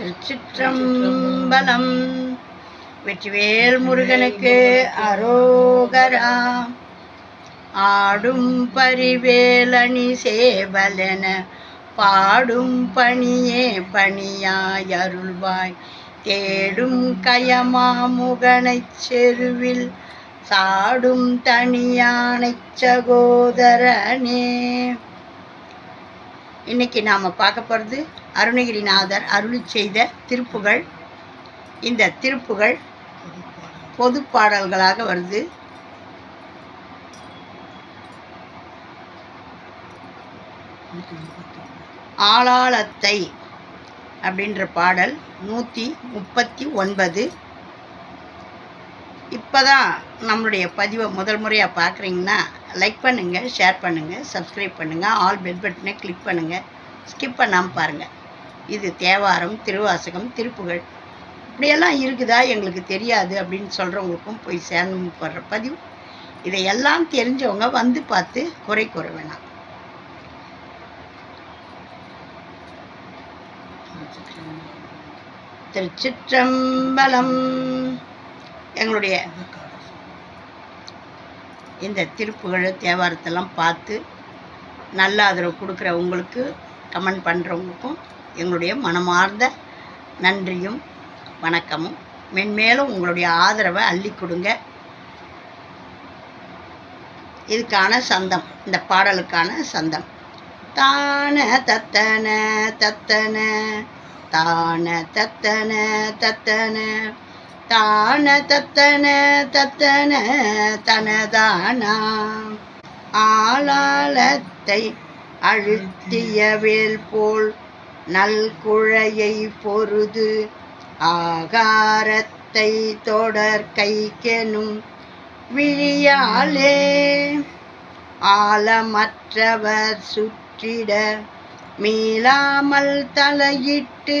திருச்சிற்றம்பலம். வெற்றிவேல் முருகனுக்கு அரோகரா. ஆடும் பரிவேலணி சேவலென பாடும் பணியே பணியாய் அருள்வாய். தேடும் கயமாமுகனைச் செருவில் சாடும் தனியானை சகோதரனே. இன்னைக்கு நாம் பார்க்க போகிறது அருணகிரிநாதர் அருளி செய்த திருப்புகள் இந்த திருப்புகள் பொது பாடல்களாக வருது. ஆளாளத்தை அப்படின்ற பாடல் நூற்றி முப்பத்தி ஒன்பது. இப்போ தான் நம்மளுடைய பதிவை முதல் முறையாக பார்க்குறீங்கன்னா லைக் பண்ணுங்கள் ஷேர் பண்ணுங்கள் சப்ஸ்கிரைப் பண்ணுங்கள் ஆல் பெல் பட்டனை கிளிக் பண்ணுங்கள் ஸ்கிப் பண்ணாமல் பாருங்கள் இது தேவாரம் திருவாசகம் திருப்புகள் இப்படியெல்லாம் இருக்குதா? எங்களுக்கு தெரியாது அப்படின்னு சொல்கிறவங்களுக்கும் போய் சேரணும் போடுற பதிவு. இதையெல்லாம் தெரிஞ்சவங்க வந்து பார்த்து குறை கூற வேணாம். திருச்சிற்றம்பலம். எங்களுடைய இந்த திருப்புகள் தேவாரத்தெல்லாம் பார்த்து நல்ல ஆதரவு கொடுக்குற உங்களுக்கு கமெண்ட் பண்ணுறவங்களுக்கும் எங்களுடைய மனமார்ந்த நன்றியும் வணக்கமும். மென்மேலும் உங்களுடைய ஆதரவை அள்ளி கொடுங்க. இதுக்கான சந்தம் இந்த பாடலுக்கான சந்தம். தான தத்தன தத்தன தான தத்தன தத்தன. தான தத்தன தத்தன தனதானா. ஆளாளத்தை அழுத்திய வேல் போல் நல்குழையை பொருது ஆகாரத்தை தொடர் கைக்கெனும் விழியாலே ஆழமற்றவர் சுற்றிட மீளாமல் தலையிட்டு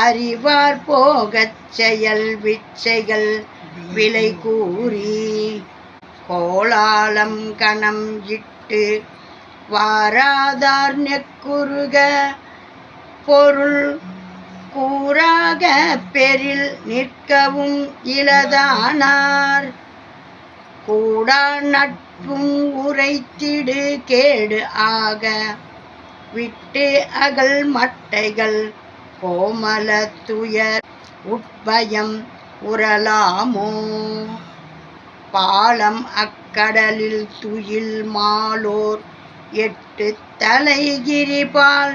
அறிவார் போகச் செயல் விச்சைகள் விலை கூறி கோலாளம் கணம் இட்டு வாராதார் நெக்குருக பொருள் கூறாக பெரில் நிற்கவும் இளதானார். கூடா நட்பும் உரைத்திடு கேடு ஆக விட்டு அகல் மட்டைகள் கோமல துயர் உட்பயம் உரலாமோ பாலம் அக்கடலில் துயில் மாலோர் எட்டு தலைகிரிபால்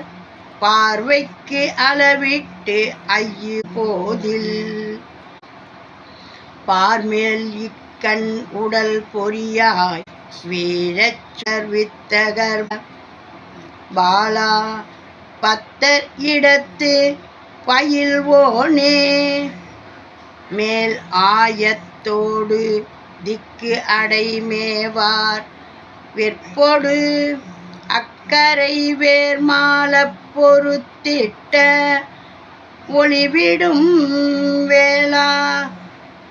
பார்வைக்கு அளவிட்டு ஐயு போதில். பார்மேல் இக்கண் உடல் பொறியாய் வீரச்சர் வித்தகர் பாலா பத்தர் இடத்து பயில்வோனே. மேல் ஆயத்தோடு திக்கு அடைமேவார் விற்பொடு அக்கரை வேர்மால பொருத்திட்ட ஒளிவிடும் வேளா.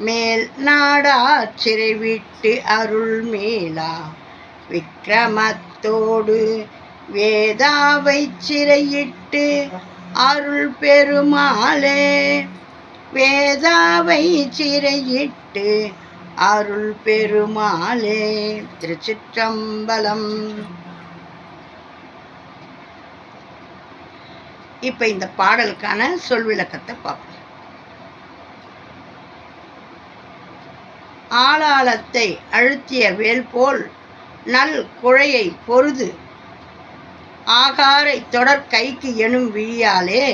மேல் நாடா சிறை விட்டு அருள் மேலா விக்கிரமத்தோடு வேதாவை சிறையிட்டு அருள் பெருமாளே வேதாவை சிறையிட்டு அருள் பெருமாளே திருச்சிற்றம்பலம். இப்போ இந்த பாடலுக்கான சொல் விளக்கத்தை பார்ப்போம். ஆளாளத்தை அழுத்திய வேல் போல் நல் குழையை பொருது ஆகாரை தொடர் கைக்கு எனும் விழியாலே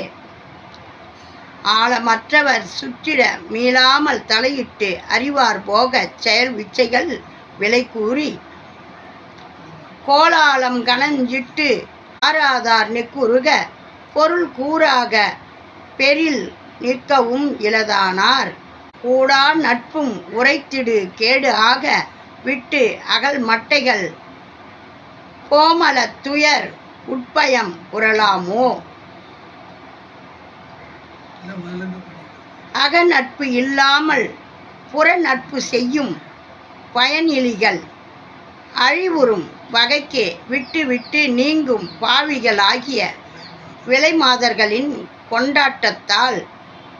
ஆழமற்றவர் சுற்றிட மீளாமல் தலையிட்டு அறிவார் போக செயல் விச்சைகள் விலை கூறி கோலாலம் கணஞ்சிட்டு ஆராதார் நெக்குருக பொருள் கூறாக பெரில் நிற்கவும் இலதானார். கூடா நட்பும் உரைத்திடு கேடு ஆக விட்டு அகல் மட்டைகள். கோமல துயர் உட்பயம் உரலாமோ அகநட்பு இல்லாமல் புற நட்பு செய்யும் பயனிலிகள். அழிவுறும் வகைக்கே விட்டு விட்டு நீங்கும் பாவிகள் ஆகிய விலை மாதர்களின் கொண்டாட்டத்தால்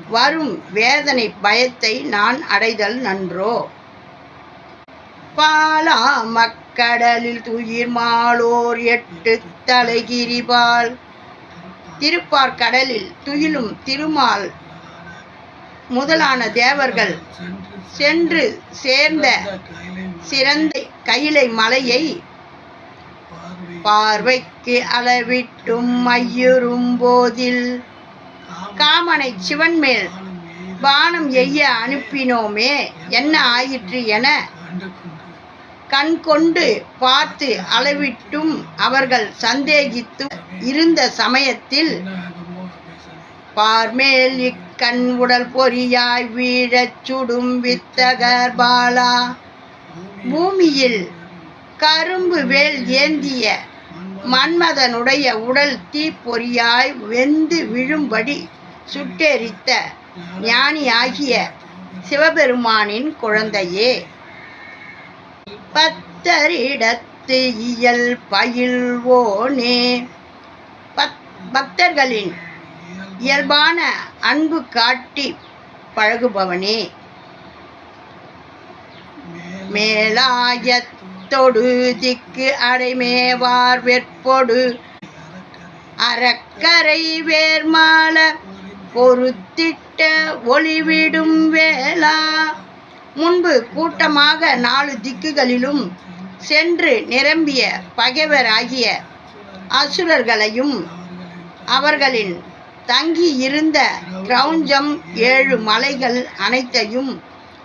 வரும் வேதனை பயத்தை நான் அடைதல் நன்றோ? பாலா மக்கடலில் துயிர் மாலோர் எட்டு தலைகிரிபால் திருப்பார் கடலில் துயிலும் திருமால் முதலான தேவர்கள் சென்று சேர்ந்த சிறந்த கையிலை மலையை பார்வைக்கு அளவிட்டும் ஐயுறும் போதில். காமனை சிவன் மேல் பானம் எய்ய அனுப்பினோமே என்ன ஆயிற்று என கண் கொண்டு பார்த்து அளவிட்டும் அவர்கள் சந்தேகித்து இருந்த சமயத்தில் பார்மேல் இக்கண் உடல் பொறியாய் வீழச் சுடும் வித்தகர் பாலா. பூமியில் கரும்பு வேல் ஏந்திய மன்மதனுடைய உடல் தீப்பொறியாய் வெந்து விழும்படி சுட்டெரித்த ஞானியாகிய சிவபெருமானின் குழந்தையே. பத்தரிடத்து இயல் பயில்வோனே. பத் பக்தர்களின் இயல்பான அன்பு காட்டி பழகுபவனே. மேலாயத் தொடு திக்கு அடைமேவார் வெற்பொடு அறக்கரை வேர்மால பொறுத்திட்ட ஒளிவிடும் வேளா. முன்பு கூட்டமாக நாலு திக்குகளிலும் சென்று நிரம்பிய பகைவராகிய அசுரர்களையும் அவர்களின் தங்கி இருந்த கிரௌஞ்சம் ஏழு மலைகள் அனைத்தையும்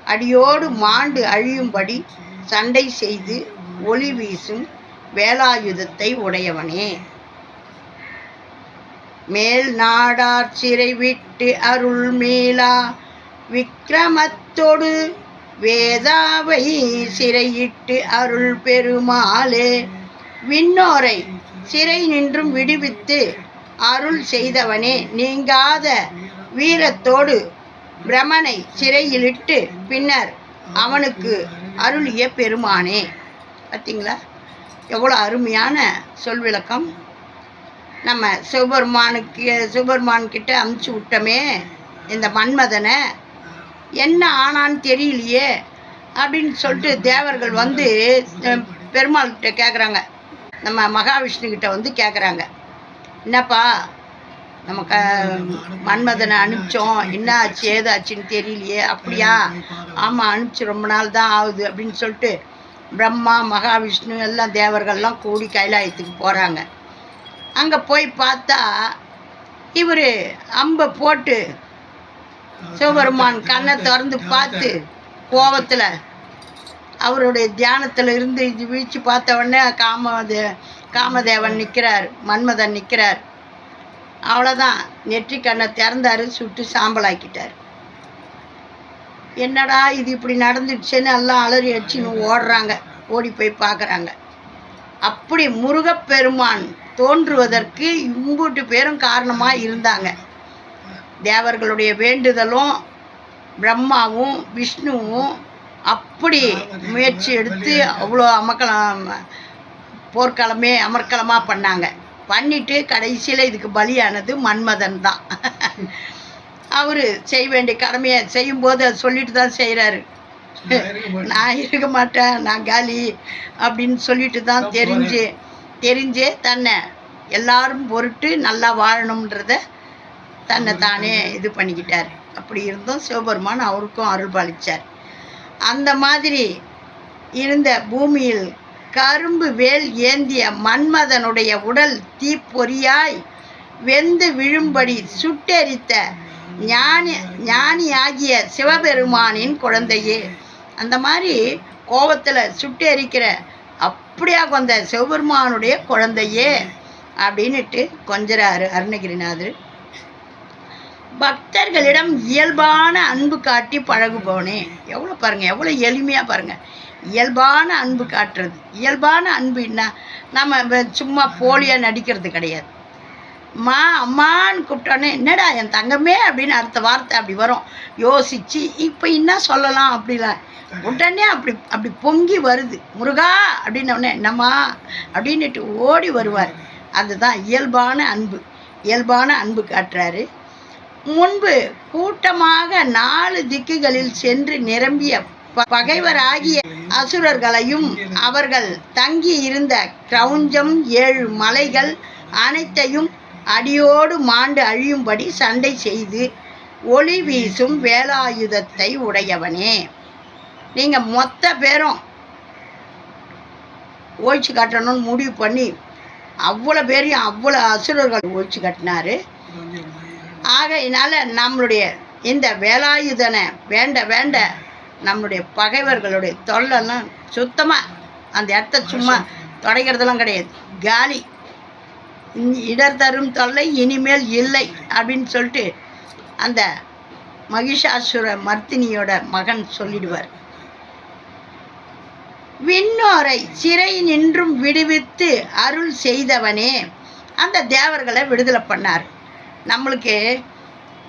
அடியோடு மாண்டு அழியும்படி சண்டை செய்து ஒளி வீசும் வேலாயுதத்தை உடையவனே. மேல் நாடார் சிறை விட்டு அருள் மேலா விக்கிரமத்தொடு வேதாவை சிறையிட்டு அருள் பெருமாளே. விண்ணோரை சிறை நின்றும் விடுவித்து அருள் செய்தவனே. நீங்காத வீரத்தோடு பிரமனை சிறையிலிட்டு பின்னர் அவனுக்கு அருளிய பெருமானே. பார்த்தீங்களா எவ்வளோ அருமையான சொல் விளக்கம். நம்ம சிவபெருமானுக்கு சிவபெருமான்கிட்ட அமுச்சு விட்டோமே இந்த மன்மதனை. என்ன ஆனான்னு தெரியலையே அப்படின்னு சொல்லிட்டு தேவர்கள் வந்து பெருமாள்கிட்ட பெருமாள் கிட்ட கேட்குறாங்க நம்ம மகாவிஷ்ணு கிட்ட வந்து கேட்குறாங்க என்னப்பா நம்ம க மன்மதனை அனுப்பிச்சோம். என்ன ஆச்சு ஏதாச்சுன்னு தெரியலையே அப்படியா? ஆமாம் அனுப்பிச்சு ரொம்ப நாள் தான் ஆகுது அப்படின்னு சொல்லிட்டு பிரம்மா மகாவிஷ்ணு எல்லாம் தேவர்கள்லாம் கூடி கைலாயத்துக்கு போகிறாங்க அங்கே போய் பார்த்தா இவர் அம்பை போட்டு சிவபெருமான் கண்ணை திறந்து பார்த்து கோபத்தில் அவருடைய தியானத்தில் இருந்து இது வீழ்ச்சி பார்த்த உடனே காமதே காமதேவன் நிற்கிறார் மன்மதன் நிற்கிறார் அவ்வளோதான் நெற்றி கண்ணை திறந்தாரு சுட்டு சாம்பலாக்கிட்டார். என்னடா இது இப்படி நடந்துடுச்சுன்னு எல்லாம் அலறி அடிச்சுன்னு ஓடுறாங்க. ஓடி போய் பார்க்குறாங்க. அப்படி முருகப்பெருமான் தோன்றுவதற்கு இம்பூட்டு பேரும் காரணமாக இருந்தாங்க. தேவர்களுடைய வேண்டுதலும் பிரம்மாவும் விஷ்ணுவும் அப்படி முயற்சி எடுத்து அவ்வளோ அமக்கலம் போர்க்களமே அமர்க்களமாக பண்ணாங்க. பண்ணிட்டு கடைசியில் இதுக்கு பலியானது மன்மதன் தான். அவர் செய்ய வேண்டிய கடமையை செய்யும்போது அதை சொல்லிட்டு தான் செய்கிறாரு நான் இருக்க மாட்டேன் நான் காலி அப்படின்னு சொல்லிட்டு தான் தெரிஞ்சு தெரிஞ்சே தன்னை எல்லாரும் பொருட்டு நல்லா வாழணுன்றத தன்னை தானே இது பண்ணிக்கிட்டார். அப்படி இருந்தும் சிவபெருமான் அவருக்கும் அருள் பாலிச்சார். அந்த மாதிரி இருந்த பூமியில் கரும்பு வேல் ஏந்திய மன்மதனுடைய உடல் தீப்பொறியாய் வெந்து விழும்படி சுட்டெரித்த ஞானி ஞானியாகிய சிவபெருமானின் குழந்தையே. அந்த மாதிரி கோபத்தில் சுட்டெரிக்கிற அப்படியா வந்த சிவபெருமானுடைய குழந்தையே அப்படின்னுட்டு கொஞ்சராரு அருணகிரிநாதர். பக்தர்களிடம் இயல்பான அன்பு காட்டி பழகுபவனே எவ்வளோ பாருங்கள் எவ்வளோ எளிமையாக பாருங்கள் இயல்பான அன்பு காட்டுறது. இயல்பான அன்பு என்ன? நம்ம சும்மா போலியாக நடிக்கிறது கிடையாது. மா அம்மான்னு கூப்பிட்டோன்னே என்னடா என் தங்கமே? அப்படின்னு அடுத்த வார்த்தை அப்படி வரும். யோசிச்சு இப்போ என்ன சொல்லலாம்? அப்படிலாம் உடனே அப்படி அப்படி பொங்கி வருது. முருகா! அப்படின்ன என்னம்மா? அப்படின்னுட்டு ஓடி வருவார். அதுதான் இயல்பான அன்பு. இயல்பான அன்பு காட்டுறாரு. முன்பு கூட்டமாக நாலு திக்குகளில் சென்று நிரம்பிய ப- பகைவராகிய அசுரர்களையும் அவர்கள் தங்கி இருந்த கிரௌஞ்சம் ஏழு மலைகள் அனைத்தையும் அடியோடு மாண்டு அழியும்படி சண்டை செய்து ஒளி வீசும் வேலாயுதத்தை உடையவனே. நீங்க மொத்த பேரும் ஓய்ச்சி காட்டணும்னு முடிவு பண்ணி அவ்வளோ பேரையும் அவ்வளோ அசுரர்கள் ஒழிச்சு கட்டினாரு. ஆகையினால நம்மளுடைய இந்த வேலாயுதனை வேண்ட வேண்ட நம்மளுடைய பகைவர்களுடைய தொல்லைலாம் சுத்தமாக அந்த இடத்த சும்மா தொடைக்கிறதெல்லாம் கிடையாது. காலி. இடர் தரும் தொல்லை இனிமேல் இல்லை அப்படின்னு சொல்லிட்டு அந்த மகிஷாசுர மர்த்தினியோட மகன் சொல்லிடுவார். விண்ணோரை சிறை நின்றும் விடுவித்து அருள் செய்தவனே அந்த தேவர்களை விடுதலை பண்ணார். நம்மளுக்கு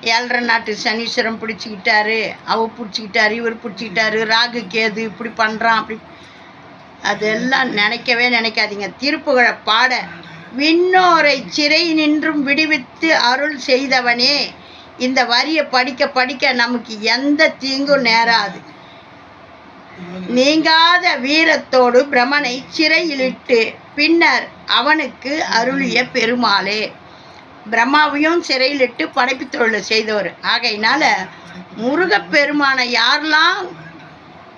ஏழரை நாட்டு சனீஸ்வரம் பிடிச்சிக்கிட்டாரு அவ பிடிச்சிக்கிட்டாரு இவர் பிடிச்சிக்கிட்டாரு ராகு கேது இப்படி பண்ணுறான் அப்படி. அதெல்லாம் நினைக்கவே நினைக்காதீங்க. திருப்புகழை பாட விண்ணோரை சிறை நின்றும் விடுவித்து அருள் செய்தவனே. இந்த வரியை படிக்க படிக்க நமக்கு எந்த தீங்கும் நேராது. நீங்காத வீரத்தோடு பிரமனை சிறையிலிட்டு பின்னர் அவனுக்கு அருளிய பெருமாளே. பிரம்மாவையும் சிறையிலிட்டு படைப்பு தொழிலை செய்தவர். ஆகையினால முருகப்பெருமானை யாரெல்லாம்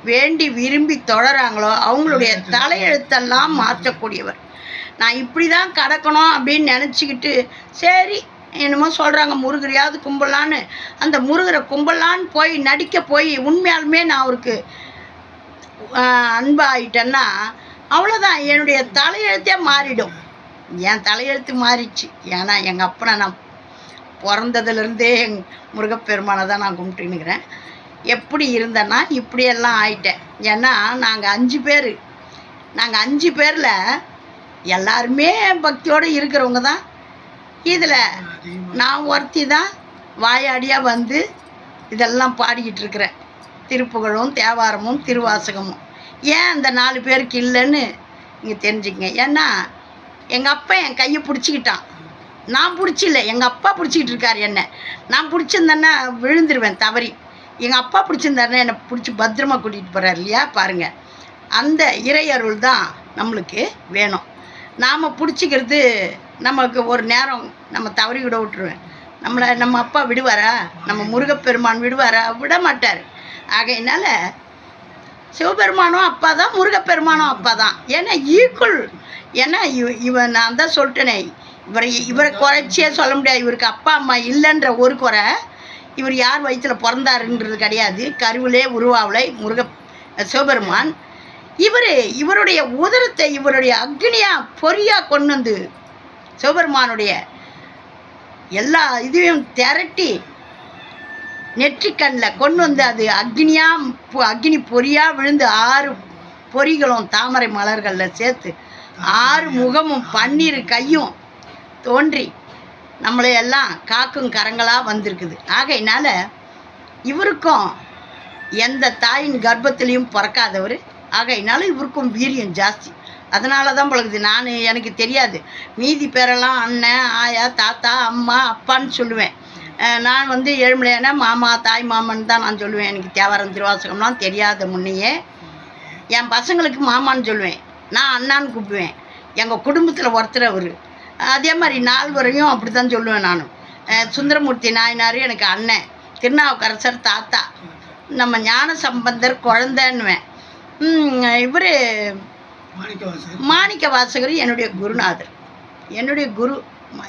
வேண்டி விரும்பி தொடராங்களோ அவங்களுடைய தலையெழுத்தெல்லாம் மாற்றக்கூடியவர். நான் இப்படி தான் கடக்கணும் அப்படின்னு நினச்சிக்கிட்டு சரி என்னமோ சொல்கிறாங்க முருகரையாவது கும்பலான்னு அந்த முருகரை கும்பலான்னு போய் நடிக்க போய் உண்மையாலுமே நான் அவருக்கு ஆஹ், அன்பாயிட்டேன்னா அவ்வளோதான் என்னுடைய தலையெழுத்தே மாறிடும். என் தலையெழுத்து மாறிடுச்சு ஏன்னா எங்கள் அப்பனை நான் பிறந்ததுலேருந்தே எங் முருகப்பெருமானை தான் நான் கும்பிட்டுன்னுக்கிறேன். எப்படி இருந்தேன்னா இப்படியெல்லாம் ஆயிட்டேன். ஏன்னா நாங்கள் அஞ்சு பேர். நாங்கள் அஞ்சு பேரில் எல்லாருமே பக்தியோடு இருக்கிறவங்க தான். இதில் நான் ஒருத்தி தான் வாயாடியாக வந்து இதெல்லாம் பாடிக்கிட்டு இருக்கிறேன். திருப்புகழும் தேவாரமும் திருவாசகமும். ஏன் அந்த நாலு பேருக்கு இல்லைன்னு நீங்கள் தெரிஞ்சுக்கங்க. ஏன்னா எங்கள் அப்பா என் கையை பிடிச்சிக்கிட்டான். நான் பிடிச்சில்ல. எங்கள் அப்பா பிடிச்சிக்கிட்டு இருக்கார் என்னை. நான் பிடிச்சிருந்தேன்னா விழுந்துருவேன் தவறி. எங்கள் அப்பா பிடிச்சிருந்தாருன்னா என்னை பிடிச்சி பத்திரமா கூட்டிகிட்டு போகிறார் இல்லையா? பாருங்கள் அந்த இறை அருள் தான் நம்மளுக்கு வேணும். நாம் பிடிச்சிக்கிறது நமக்கு ஒரு நேரம் நம்ம தவறி விட விட்டுருவேன். நம்மளை நம்ம அப்பா விடுவாரா? நம்ம முருகப்பெருமான் விடுவாரா? விட மாட்டார். ஆகையினால சிவபெருமானும் அப்பா தான் முருகப்பெருமானும் அப்பா தான். ஏன்னா ஈக்குவல் ஏன்னா இவ இவன் நான் தான் சொல்லிட்டேனே. இவரை இவரை குறைச்சியே சொல்ல முடியாது. இவருக்கு அப்பா அம்மா இல்லைன்ற ஒரு குறை இவர் யார் வயிற்றுல பிறந்தாருன்றது கிடையாது. கருவிலே உருவாவலை முருக சிவபெருமான் இவர் இவருடைய உதரத்தை இவருடைய அக்னியா பொறியா கொண்டு வந்து சிவபெருமானுடைய எல்லா இதையும் திரட்டி நெற்றிக்கண்ணில் கொண்டு வந்து அது அக்னியா பொ- அக்னி பொறியா விழுந்து ஆறு பொறிகளும் தாமரை மலர்களில் சேர்த்து ஆறு முகமும் பன்னீர் கையும் தோன்றி நம்மளை எல்லாம் காக்கும் கரங்களாக வந்திருக்குது. ஆகையினால இவருக்கும் எந்த தாயின் கர்ப்பத்திலையும் பிறக்காதவர். ஆகையினால இவருக்கும் வீரியம் ஜாஸ்தி. அதனால தான் பழகுது. நான் எனக்கு தெரியாது. மீதி பேரெல்லாம் அண்ணன் ஆயா தாத்தா அம்மா அப்பான்னு சொல்லுவேன். நான் வந்து ஏழுமலையான மாமா தாய் மாமன் தான் நான் சொல்லுவேன். எனக்கு தேவாரம் திருவாசகம்லாம் தெரியாத முன்னையே. என் பசங்களுக்கு மாமான்னு சொல்லுவேன். நான் அண்ணான்னு கூப்பிடுவேன். எங்கள் குடும்பத்தில் ஒருத்தர் அவர். அதே மாதிரி நால்வரையும் அப்படி தான் சொல்லுவேன் நான். சுந்தரமூர்த்தி நாயனார் எனக்கு அண்ணன். திருநாவுக்கரசர் தாத்தா. நம்ம ஞான சம்பந்தர் குழந்தைன்னுவேன். இவர் மாணிக்க வாசகர் என்னுடைய குருநாதர். என்னுடைய குரு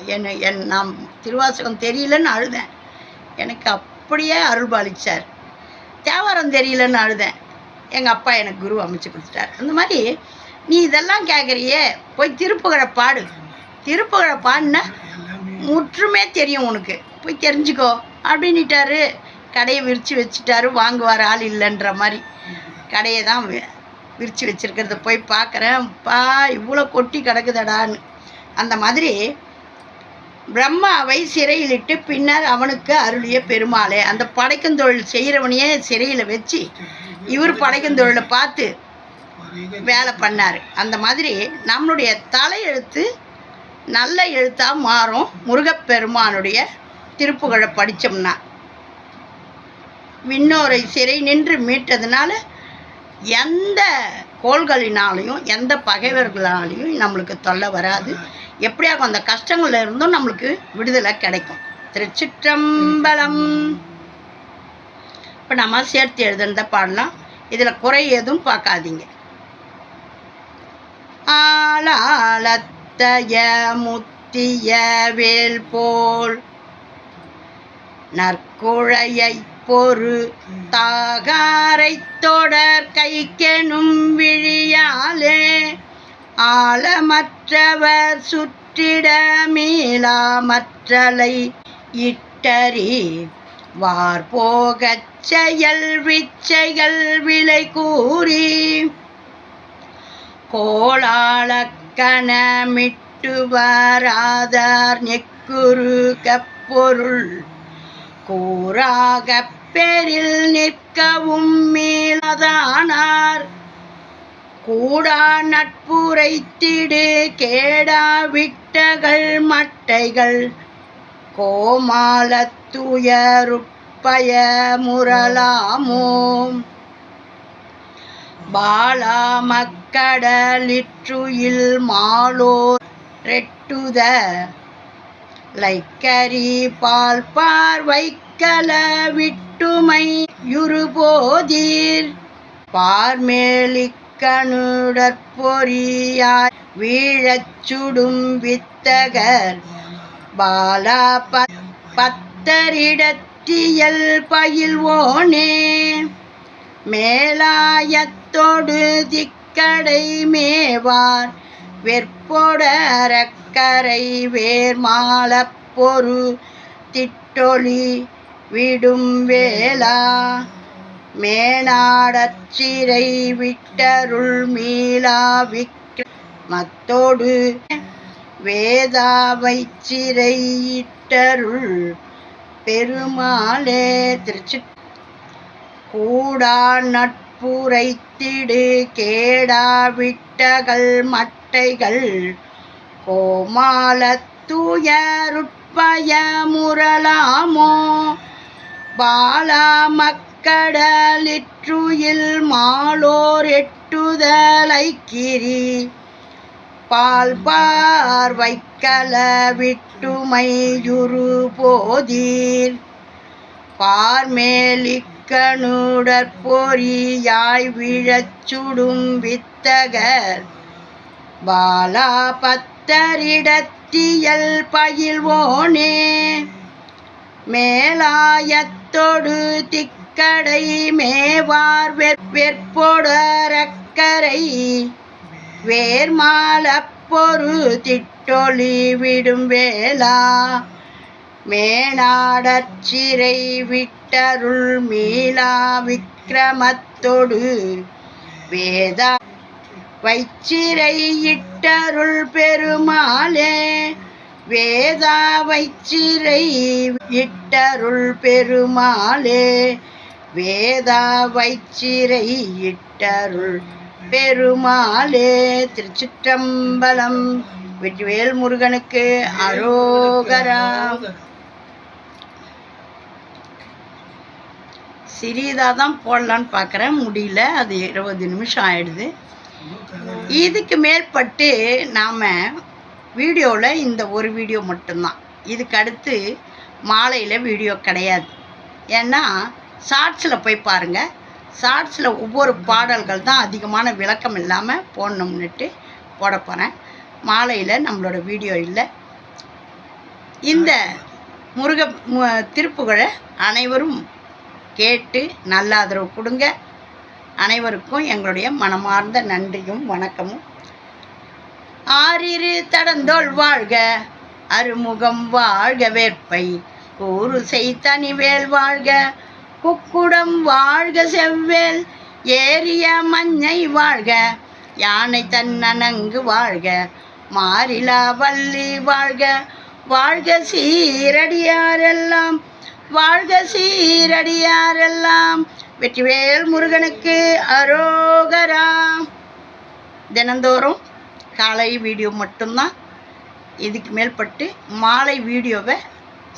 என்னை என் நான் திருவாசகம் தெரியலன்னு அழுதேன். எனக்கு அப்படியே அருள் பாலிச்சார். தேவாரம் தெரியலன்னு அழுதேன். எங்கள் அப்பா எனக்கு குரு அமைச்சு கொடுத்துட்டார். அந்த மாதிரி நீ இதெல்லாம் கேட்குறியே போய் திருப்புகழை பாடு. திருப்புகழை பாடினா முற்றுமே தெரியும் உனக்கு. போய் தெரிஞ்சுக்கோ. அப்படின்னுட்டாரு. கடையை விரித்து வச்சுட்டாரு. வாங்குவார் ஆள் இல்லைன்ற மாதிரி. கடையை தான் விரித்து வச்சுருக்கிறத. போய் பார்க்குறேன். பா இவ்வளோ கொட்டி கிடக்குதடான்னு. அந்த மாதிரி பிரம்மாவை சிறையிலிட்டு பின்னர் அவனுக்கு அருளிய பெருமாளே அந்த படைக்கும் தொழில் செய்கிறவனையே சிறையில் வச்சு இவர் படைக்கும் தொழிலை பார்த்து வேலை பண்ணார். அந்த மாதிரி நம்மளுடைய தலையெழுத்து நல்ல எழுத்தாக மாறும். முருகப்பெருமானுடைய திருப்புகழை படித்தோம்னா விண்ணோரை சிறை நின்று மீட்டதுனால எந்த கோள்களினாலையும் எந்த பகைவர்களாலையும் நம்மளுக்கு தொல்லை வராது. எப்படியாக அந்த கஷ்டங்கள்ல இருந்தும் நம்மளுக்கு விடுதலை கிடைக்கும். திருச்சிற்றம்பலம். இப்போ நம்ம சேர்த்து எழுதுனத பாடலாம். இதில் குறை எதுவும் பார்க்காதீங்க. ஆளாலத்தய முத்திய வேல் போல் நற்குழையை பொறு தாகாரை தொடர் கைக்கெனும் விழியாலே ஆழமற்றவர் சுற்றிட மீளாமற்றலை இட்டறி வார்போகச் செயல் விச்சைகள் விலை கூறி கோளாளக்கணமிட்டு வராதார் நெக்குரு கப்பொருள் கூறாகப் பேரில் நிற்கவும் மீளதானார் கூடா நட்புரைத்திடு கேடா விட்டகள் மட்டைகள். கோமாலத்துயருப்பய முரலாமோ பாலா மக்கடலிற்றுயில் மாலோ ரெட்டுத. லைக்கரி பால் பார்வைக்கல விட்டுமை யுருபோதீர் பார்மேலிக்கணுடற்பொறியாய் வீழச் சுடும் வித்தகர் பாலா பத் பத்தரிடத்தியல் பயில்வோனே மேலாயத்தோடு திக்கடை மேவார் வெற்பொடரக்கரை வேர்மாலப் பொரு திட்டொளி விடும் வேளா. மேனாடச்சிறை விட்டருள் மீளாவிக் மத்தோடு வேதாவை சிறையிட்டருள் பெருமாளே திருச்சி கூடா நட்புரைத்திடு கேடா விட்டகள் மட்டைகள் கோமால தூயருட்பய முரலாமோ பாலா மக்கடலிற்றுயில் மாலோர் எட்டுதலைக்கிரி. பால் பார்வைக்கல விட்டுமையுரு போதீர் பார்மேலிக்கணுடற்பொறியாய் விழச் சுடும் வித்தகர். பாலா பத்தரிடத்தியல் பயில்வோனே. மேலாயத் தொடு திக்கடை மேவார் வெற்பொடரக்கரை வேர்மாலப்பொரு திட்டொளி விடும் வேளா மேனாடச்சிறை விட்டருள் மீளா விக்கிரமத்தொடு வேதா வைச்சிறை இட்டருள் பெருமாளே வேதா வைச்சிறை இட்டருள் பெருமாளே வேதா வைச்சிறை இட்டருள் பெருமாளே திருச்சிற்றம்பலம் வெற்றிவேல் முருகனுக்கு அரோகரா. சிறியதாக தான் போடலான்னு பார்க்குறேன் முடியல அது இருபது நிமிஷம் ஆயிடுது. இதுக்கு மேற்பட்டு நாம் வீடியோவில் இந்த ஒரு வீடியோ மட்டும்தான். இதுக்கு அடுத்து மாலையில் வீடியோ கிடையாது. ஏன்னா ஷார்ட்ஸில் போய் பாருங்கள் ஷார்ட்ஸில் ஒவ்வொரு பாடல்கள் தான் அதிகமான விளக்கம் இல்லாமல் போடணும்னுட்டு போட போகிறேன் மாலையில் நம்மளோட வீடியோ இல்லை. இந்த முருக மு- திருப்புகழை அனைவரும் கேட்டு நல்ல ஆதரவு கொடுங்க. அனைவருக்கும் எங்களுடைய மனமார்ந்த நன்றியும் வணக்கமும். ஆறிரு தடந்தோள் வாழ்க அருமுகம் வாழ்க வேற்பை கூறு செய் தனிவேல் வாழ்க குக்குடம் வாழ்க செவ்வேல். ஏரிய மஞ்சை வாழ்க யானை தன்னனங்கு வாழ்க. மாறிலா வள்ளி வாழ்க வாழ்க சீரடியாரெல்லாம். வாழ்க சீரடியாரெல்லாம். வெற்றிவேல் முருகனுக்கு அரோகரா. தினந்தோறும் காலை வீடியோ மட்டும்தான். இதுக்கு மேல்பட்டு மாலை வீடியோவை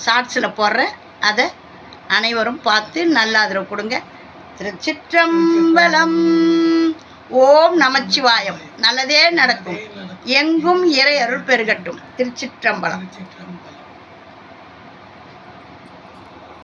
ஷார்ட்ஸில் போடுறேன். அதை அனைவரும் பார்த்து நல்ல ஆதரவு கொடுங்க. திருச்சிற்றம்பலம். ஓம் நமச்சிவாயம். நல்லதே நடக்கும். எங்கும் இறை அருள் பெருகட்டும். திருச்சிற்றம்பலம். திருச்சிற்றம்பலம்.